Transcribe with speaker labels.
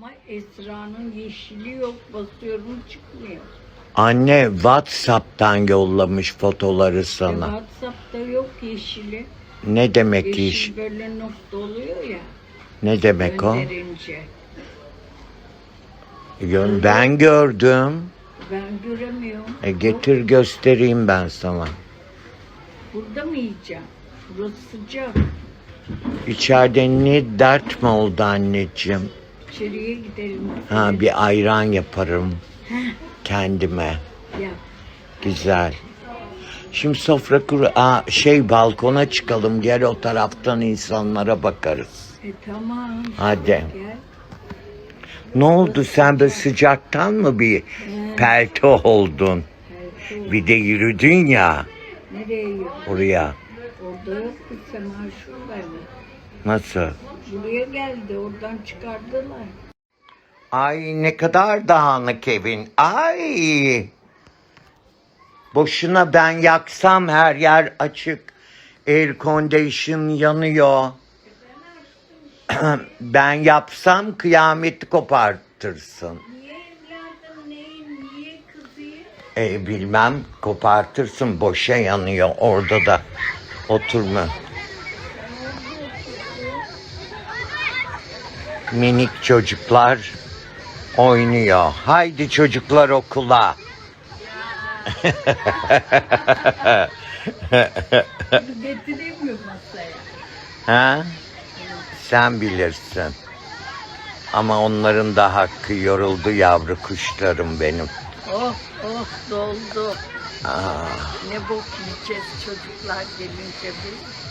Speaker 1: Ama Esra'nın yeşili yok. Basıyorum çıkmıyor.
Speaker 2: Anne WhatsApp'tan yollamış fotoları
Speaker 1: E,
Speaker 2: sana.
Speaker 1: WhatsApp'ta yok yeşili.
Speaker 2: Ne demek
Speaker 1: Yeşil
Speaker 2: iş?
Speaker 1: böyle nokta oluyor ya.
Speaker 2: Ne demek o?
Speaker 1: Gönderince.
Speaker 2: Yön- Ben gördüm.
Speaker 1: Ben göremiyorum.
Speaker 2: E getir göstereyim ben sana.
Speaker 1: Burada mı yiyeceğim? Burası sıcak.
Speaker 2: İçeride ne dert mi oldu anneciğim?
Speaker 1: İçeriye gidelim.
Speaker 2: Ha bir ayran yaparım
Speaker 1: Heh,
Speaker 2: kendime.
Speaker 1: ya.
Speaker 2: Güzel. Şimdi sofra kuru... Aa, şey balkona çıkalım. Gel o taraftan insanlara bakarız.
Speaker 1: E tamam.
Speaker 2: Hadi.
Speaker 1: Gel.
Speaker 2: Ne oldu sen böyle sıcaktan mı bir pelte oldun?
Speaker 1: Evet,
Speaker 2: Bir de yürüdün ya
Speaker 1: Nereye yürü?
Speaker 2: oraya.
Speaker 1: Orada yok Sema şuradaydı.
Speaker 2: Nasıl?
Speaker 1: Buraya geldi. Oradan çıkardılar.
Speaker 2: Ay ne kadar dağınık evin. Ay. Boşuna ben yaksam her yer açık. Air condition yanıyor. ben yapsam kıyameti kopartırsın.
Speaker 1: Niye evladım neyin? Niye kızıyım?
Speaker 2: E, bilmem kopartırsın boşa yanıyor orada da. Oturma. Minik çocuklar oynuyor. Haydi çocuklar okula.
Speaker 1: Masaya?
Speaker 2: Ha? Sen bilirsin. Ama onların da hakkı yoruldu yavru kuşlarım benim.
Speaker 1: Oh oh doldu.
Speaker 2: Aa,
Speaker 1: Ne bok yiyeceğiz çocuklar gelince biz.